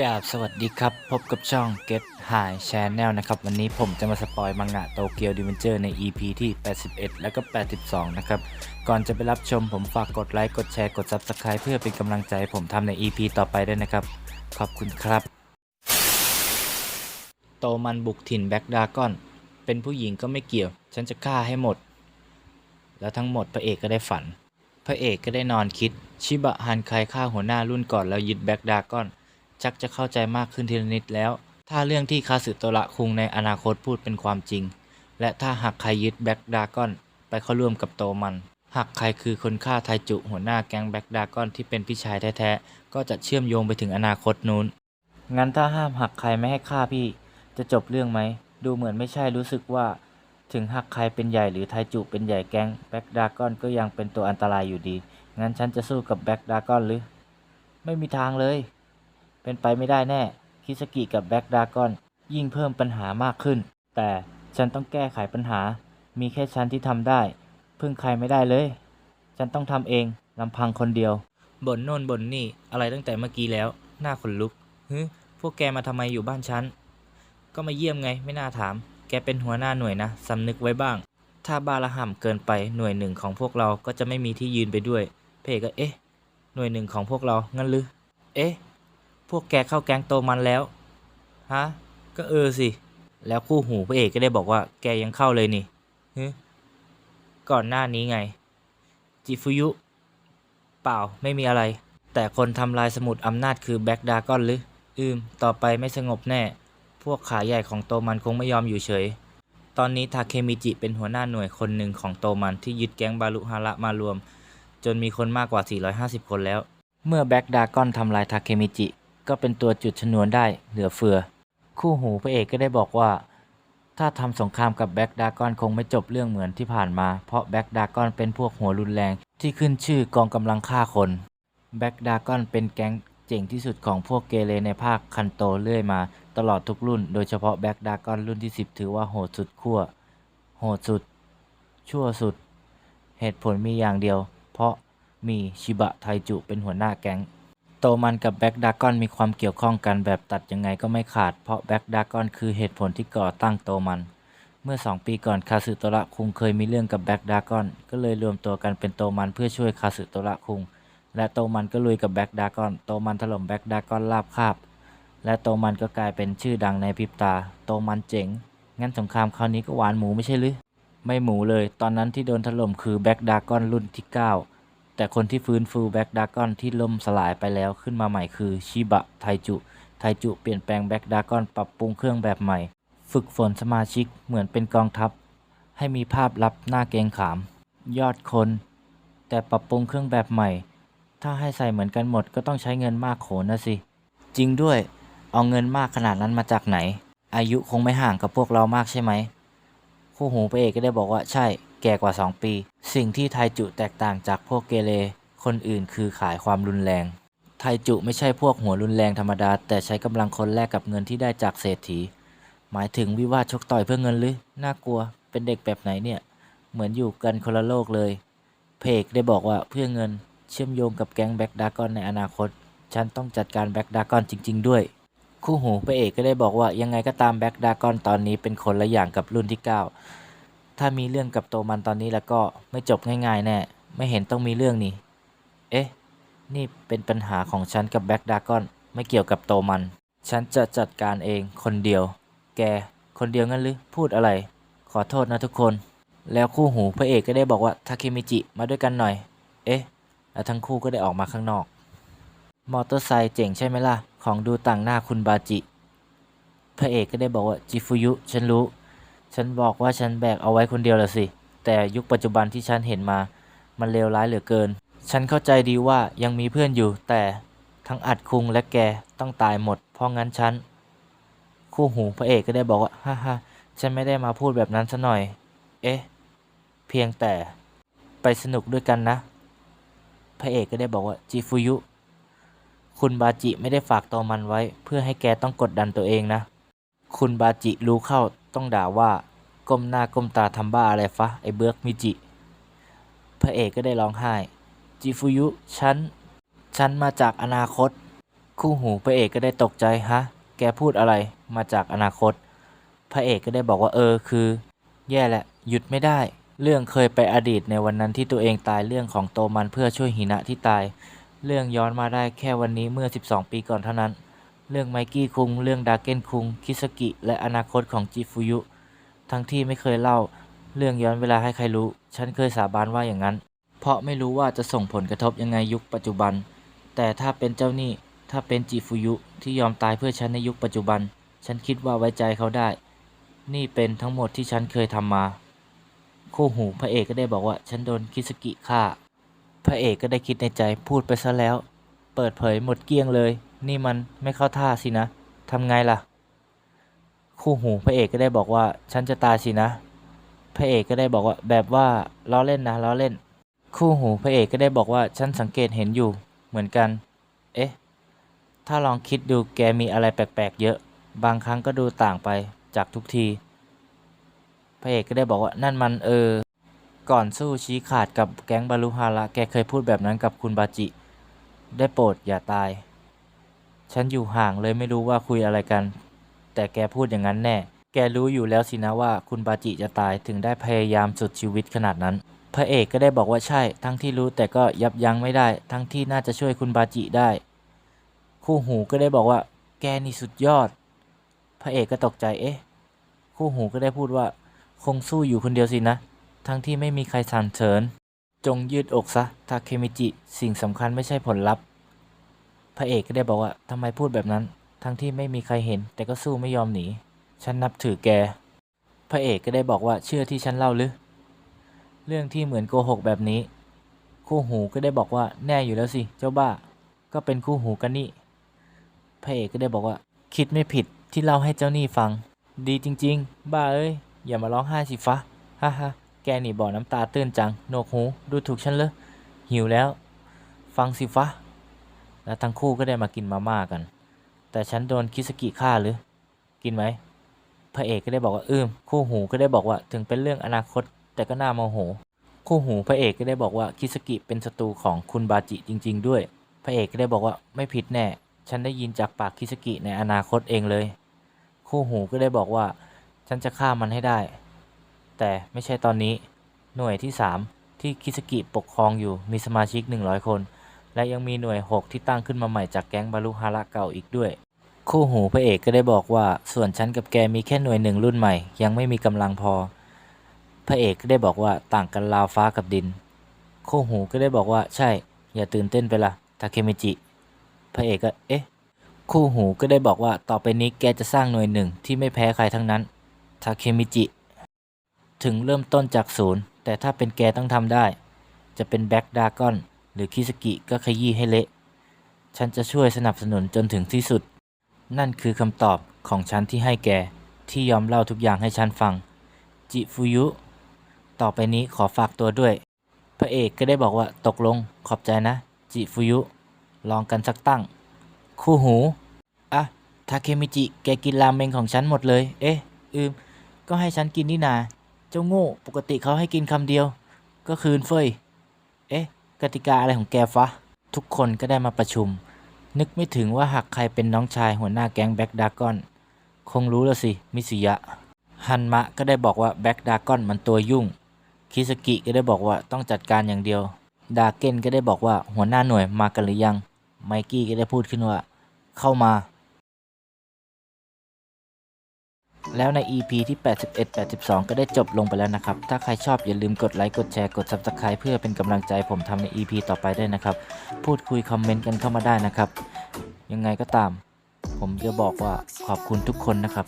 กราบสวัสดีครับ พบกับช่อง Get High Channel นะครับ วันนี้ผมจะมาสปอยมังงะโตเกียวดิเวนเจอร์ใน EP ที่ 81 แล้วก็ 82 นะครับ ก่อนจะไปรับชมผมฝากกดไลค์ กดแชร์ กด Subscribe เพื่อเป็นกำลังใจให้ผมทำใน EP ต่อไปด้วยนะครับ ขอบคุณครับ โตมันบุกถิ่นแบ็กดากอน เป็นผู้หญิงก็ไม่เกี่ยว ฉันจะฆ่าให้หมด แล้วทั้งหมดพระเอกก็ได้ฝัน พระเอกก็ได้นอนคิด ชิบะฮันไคฆ่าหัวหน้ารุ่นก่อนแล้วยึดแบ็กดากอน ชักจะเข้าใจมากขึ้นทีละนิดแล้ว ถ้าเรื่องที่คาสึโตระคุงในอนาคตพูดเป็นความจริง และถ้าหากใครยึดแบ็กดากอนไปเข้าร่วมกับโตมัน หากใครคือคนฆ่าไทจุหัวหน้าแก๊งแบ็กดากอนที่เป็นพี่ชายแท้ๆ ก็จะเชื่อมโยงไปถึงอนาคตนู้น งั้นถ้าห้ามหักใครไม่ให้ฆ่าพี่ จะจบเรื่องไหม ดูเหมือนไม่ใช่รู้สึกว่า ถึงหักใครเป็นใหญ่หรือไทจุเป็นใหญ่แก๊งแบ็กดากอนก็ยังเป็นตัวอันตรายอยู่ดี งั้นฉันจะสู้กับแบ็กดากอนหรือ ไม่มีทางเลย เป็นไปไม่ได้แน่ คิสกิกับแบ็กดากอนยิ่งเพิ่มปัญหามากขึ้น แต่ฉันต้องแก้ไขปัญหา มีแค่ฉันที่ทำได้ พึ่งใครไม่ได้เลย ฉันต้องทำเองลำพังคนเดียว บ่นโน่นบ่นนี่อะไรตั้งแต่เมื่อกี้แล้ว หน้าขนลุกฮึพวกแกมาทำไมอยู่บ้านฉัน ก็มาเยี่ยมไงไม่น่าถาม แกเป็นหัวหน้าหน่วยนะสำนึกไว้บ้าง ถ้าบาละห่ำเกินไปหน่วยหนึ่งของพวกเราก็จะไม่มีที่ยืนไปด้วย เพก็เอ๊ะ หน่วยหนึ่งของพวกเรางั้นหรือ เอ๊ะ พวกแกเข้าแก๊งโตมันแล้ว ฮะ ก็เออสิ แล้วคู่หูพระเอกก็ได้บอกว่าแกยังเข้าเลยนี่ฮึก่อนหน้านี้ไง จิฟุยุ เปล่าไม่มีอะไร แต่คนทำลายสมุดอำนาจคือแบ็กดากอนหรือ อืม ต่อไปไม่สงบแน่ พวกขาใหญ่ของโตมันคงไม่ยอมอยู่เฉย ตอนนี้ทาเคมิจิเป็นหัวหน้าหน่วยคนหนึ่งของโตมันที่ยึดแก๊งบารุฮาระมารวม จนมีคนมากกว่า 450 คนแล้ว เมื่อแบ็กดากอนทำลายทาเคมิจิ ก็เป็นตัวจุดชนวนได้เหลือเฟือ คู่หูพระเอกก็ได้บอกว่า ถ้าทำสงครามกับแบ็กดากอนคงไม่จบเรื่องเหมือนที่ผ่านมา เพราะแบ็กดากอนเป็นพวกหัวรุนแรงที่ขึ้นชื่อกองกำลังฆ่าคนแบ็กดากอนเป็นแก๊งเจ๋งที่สุดของพวกเกเรในภาคคันโตเรื่อยมา ตลอดทุกรุ่น โดยเฉพาะแบ็กดากอนรุ่นที่ 10 ถือว่าโหดสุดขั้วโหดสุด ชั่วสุด เหตุผลมีอย่างเดียว เพราะมีชิบะไทจุเป็นหัวหน้าแก๊ง โตมันกับแบ็กดากอนมีความเกี่ยวข้องกันแบบตัดยังไงก็ไม่ขาด เพราะแบ็กดากอนคือเหตุผลที่ก่อตั้งโตมัน เมื่อ 2 ปีก่อนคาสึโตระคุงเคยมีเรื่องกับแบ็กดากอน ก็เลยรวมตัวกันเป็นโตมันเพื่อช่วยคาสึโตระคุง และโตมันก็ลุยกับแบ็กดากอน โตมันถล่มแบ็กดากอนราบคาบ และโตมันก็กลายเป็นชื่อดังในพริบตา โตมันเจ๋ง งั้นสงครามคราวนี้ก็หวานหมูไม่ใช่หรือ ไม่หมูเลย ตอนนั้นที่โดนถล่มคือแบ็กดากอนรุ่นที่ 9 แต่คนที่ฟื้นฟูแบ็กดากอนที่ล่มสลายไปแล้วขึ้นมาใหม่คือชิบะไทจุ ไทจุเปลี่ยนแปลงแบ็กดากอนปรับปรุงเครื่องแบบใหม่ ฝึกฝนสมาชิกเหมือนเป็นกองทัพ ให้มีภาพลับหน้าเกรงขาม ยอดคน แต่ปรับปรุงเครื่องแบบใหม่ ถ้าให้ใส่เหมือนกันหมดก็ต้องใช้เงินมากโขนนะสิ จริงด้วย เอาเงินมากขนาดนั้นมาจากไหน อายุคงไม่ห่างกับพวกเรามากใช่ไหมคู่หูพระเอกก็ได้บอกว่าใช่ แก่กว่า 2 ปี สิ่งที่ไทจุแตกต่างจากพวกเกเรคนอื่นคือขายความรุนแรง ไทจุไม่ใช่พวกหัวรุนแรงธรรมดา แต่ใช้กำลังคนแลกกับเงินที่ได้จากเศรษฐี หมายถึงวิวาทชกต่อยเพื่อเงินหรือ น่ากลัว เป็นเด็กแบบไหนเนี่ย เหมือนอยู่กันคนละโลกเลย เพกได้บอกว่าเพื่อเงินเชื่อมโยงกับแก๊งแบ็กดากอนในอนาคต ฉันต้องจัดการแบ็กดากอนจริง ๆ ด้วย คู่หูพระเอกก็ได้บอกว่ายังไงก็ตามแบ็กดากอนตอนนี้เป็นคนละอย่างกับรุ่นที่ 9 ถ้ามีเรื่องกับโตมันตอนนี้แล้วก็ไม่จบง่ายๆแน่ ไม่เห็นต้องมีเรื่องนี่ เอ๊ะ นี่เป็นปัญหาของฉันกับแบ็กดากอนไม่เกี่ยวกับโตมัน ฉันจะจัดการเองคนเดียว แก คนเดียวงั้นหรือ พูดอะไร ขอโทษนะทุกคน แล้วคู่หูพระเอกก็ได้บอกว่าทาเคมิจิมาด้วยกันหน่อย เอ๊ะ แล้วทั้งคู่ก็ได้ออกมาข้างนอก มอเตอร์ไซค์เจ๋งใช่ไหมล่ะ ของดูต่างหน้าคุณบาจิ พระเอกก็ได้บอกว่าจิฟุยุ ฉันรู้ ฉันบอกว่าฉันแบกเอาไว้คนเดียวละสิ แต่ยุคปัจจุบันที่ฉันเห็นมา มันเลวร้ายเหลือเกิน ฉันเข้าใจดีว่ายังมีเพื่อนอยู่ แต่ทั้งอัดคุงและแกต้องตายหมด เพราะงั้นฉัน คู่หูพระเอกก็ได้บอกว่าฮ่าฮ่าฉันไม่ได้มาพูดแบบนั้นซะหน่อย เอ๊ะ เพียงแต่ไปสนุกด้วยกันนะ พระเอกก็ได้บอกว่าจิฟุยุ คุณบาจิไม่ได้ฝากตัวมันไว้ เพื่อให้แกต้องกดดันตัวเองนะ คุณบาจิรู้เข้า ต้องด่าว่าก้มหน้าก้มตาทำบ้าอะไรฟะไอ้เบิร์กมิจิ พระเอกก็ได้ร้องไห้ จิฟุยุฉัน ฉันมาจากอนาคต คู่หูพระเอกก็ได้ตกใจฮะ แกพูดอะไรมาจากอนาคต พระเอกก็ได้บอกว่าเออคือ แย่แหละ หยุดไม่ได้ เรื่องเคยไปอดีตในวันนั้นที่ตัวเองตายเรื่องของโตมันเพื่อช่วยหินะที่ตาย เรื่องย้อนมาได้แค่วันนี้เมื่อ 12 ปีก่อนเท่านั้น เรื่องไมกี้คุง เรื่องดาเก้นคุง คิสกิ และอนาคตของจิฟุยุ ทั้งที่ไม่เคยเล่า เรื่องย้อนเวลาให้ใครรู้ ฉันเคยสาบานว่าอย่างนั้น เพราะไม่รู้ว่าจะส่งผลกระทบยังไงยุคปัจจุบัน แต่ถ้าเป็นเจ้าหนี้ถ้าเป็นจิฟุยุที่ยอมตายเพื่อฉันในยุคปัจจุบัน ฉันคิดว่าไว้ใจเขาได้ นี่เป็นทั้งหมดที่ฉันเคยทำมา คู่หูพระเอกก็ได้บอกว่าฉันโดนคิสกิฆ่า พระเอกก็ได้คิดในใจพูดไปซะแล้ว เปิดเผยหมดเกลี้ยงเลย นี่มันไม่เข้าท่าสินะทำไงล่ะ คู่หูพระเอกก็ได้บอกว่า ฉันจะตายสินะ พระเอกก็ได้บอกว่าแบบว่าล้อเล่นนะล้อเล่น คู่หูพระเอกก็ได้บอกว่าฉันสังเกตเห็นอยู่ เหมือนกัน เอ๊ะ ถ้าลองคิดดูแกมีอะไรแปลกๆเยอะ บางครั้งก็ดูต่างไปจากทุกที พระเอกก็ได้บอกว่านั่นมันเออ ก่อนสู้ชี้ขาดกับแก๊งบารุฮาระแกเคยพูดแบบนั้นกับคุณบาจิ ได้โปรดอย่าตาย ฉันอยู่ห่างเลยไม่รู้ว่าคุยอะไรกัน แต่แกพูดอย่างนั้นแน่ แกรู้อยู่แล้วสินะว่าคุณบาจิจะตายถึงได้พยายามสุดชีวิตขนาดนั้น พระเอกก็ได้บอกว่าใช่ ทั้งที่รู้แต่ก็ยับยั้งไม่ได้ ทั้งที่น่าจะช่วยคุณบาจิได้ คู่หูก็ได้บอกว่า แกนี่สุดยอด พระเอกก็ตกใจ เอ๊ะ คู่หูก็ได้พูดว่า คงสู้อยู่คนเดียวสินะ ทั้งที่ไม่มีใครสนับเสริญ จงยืดอกซะ ทาเคมิจิ สิ่งสำคัญไม่ใช่ผลลัพธ์ พระเอกก็ได้บอกว่าทำไมพูดแบบนั้น ทั้งที่ไม่มีใครเห็น แต่ก็สู้ไม่ยอมหนี ฉันนับถือแก พระเอกก็ได้บอกว่าเชื่อที่ฉันเล่าหรือ เรื่องที่เหมือนโกหกแบบนี้ คู่หูก็ได้บอกว่าแน่อยู่แล้วสิ เจ้าบ้า ก็เป็นคู่หูกันนี่ พระเอกก็ได้บอกว่า คิดไม่ผิดที่เล่าให้เจ้านี้ฟัง ดีจริง ๆ บ้าเอ้ย อย่ามาร้องไห้สิฟ้าฮ่าฮ่าแกนี่บอน้ำตาตื้นจังโหนกหู ดูถูกฉันเลยหิวแล้ว ฟังสิฟ้า แล้วทั้งคู่ก็ได้มากินมาม่ากัน แต่ฉันโดนคิสกิฆ่าหรือ กินไหมพระเอกก็ได้บอกว่าอืมคู่หูก็ได้บอกว่าถึงเป็นเรื่องอนาคต แต่ก็น่าโมโห คู่หูพระเอกก็ได้บอกว่าคิสกิเป็นศัตรูของคุณบาจิจริง ๆ ด้วย พระเอกก็ได้บอกว่าไม่ผิดแน่ ฉันได้ยินจากปากคิสกิในอนาคตเองเลย คู่หูก็ได้บอกว่า ฉันจะฆ่ามันให้ได้ แต่ไม่ใช่ตอนนี้ หน่วยที่ 3 ที่คิสกิปกครองอยู่มีสมาชิก 100 คน และยังมีหน่วย 6 ที่ตั้งขึ้นมาใหม่จากแก๊งบารุฮาระเก่าอีกด้วย คู่หูพระเอกก็ได้บอกว่าส่วนฉันกับแกมีแค่หน่วยหนึ่งรุ่นใหม่ ยังไม่มีกำลังพอ พระเอกก็ได้บอกว่าต่างกันราวฟ้ากับดิน คู่หูก็ได้บอกว่าใช่ อย่าตื่นเต้นไปละทาเคมิจิ พระเอกก็เอ๊ะ คู่หูก็ได้บอกว่าต่อไปนี้แกจะสร้างหน่วยหนึ่งที่ไม่แพ้ใครทั้งนั้นทาเคมิจิ ถึงเริ่มต้นจากศูนย์แต่ถ้าเป็นแกต้องทำได้ จะเป็นแบ็กดากอน หรือคิสกิก็ขยี้ให้เละ ฉันจะช่วยสนับสนุนจนถึงที่สุด นั่นคือคำตอบของฉันที่ให้แกที่ยอมเล่าทุกอย่างให้ฉันฟัง จิฟุยุ ต่อไปนี้ขอฝากตัวด้วย พระเอกก็ได้บอกว่าตกลงขอบใจนะ จิฟุยุ ลองกันสักตั้ง คู่หู อะ ทาเคมิจิ แกกินรามเมงของฉันหมดเลย เอ๊ะ อืม ก็ให้ฉันกินนี่นา เจ้าโง่ ปกติเขาให้กินคำเดียว ก็คืนเฟย เอ๊ะ กติกาอะไรของแกฟะ ทุกคนก็ได้มาประชุม นึกไม่ถึงว่าหากใครเป็นน้องชายหัวหน้าแก๊งแบ็กดากอน คงรู้แล้วสิ มิสุยะ ฮันมะก็ได้บอกว่าแบ็กดากอนมันตัวยุ่ง คิสกิก็ได้บอกว่าต้องจัดการอย่างเดียว ดาเก้นก็ได้บอกว่าหัวหน้าหน่วยมากันหรือยัง ไมกี้ก็ได้พูดขึ้นว่า เข้ามา แล้วใน EP ที่ 81 82 ก็ได้จบลงไปแล้วนะครับ ถ้าใครชอบอย่าลืมกดไลค์ กดแชร์ กด Subscribe เพื่อเป็นกำลังใจผมทำใน EP ต่อไปด้วยนะครับ พูดคุยคอมเมนต์กันเข้ามาได้นะครับ ยังไงก็ตาม ผมจะบอกว่าขอบคุณทุกคนนะครับ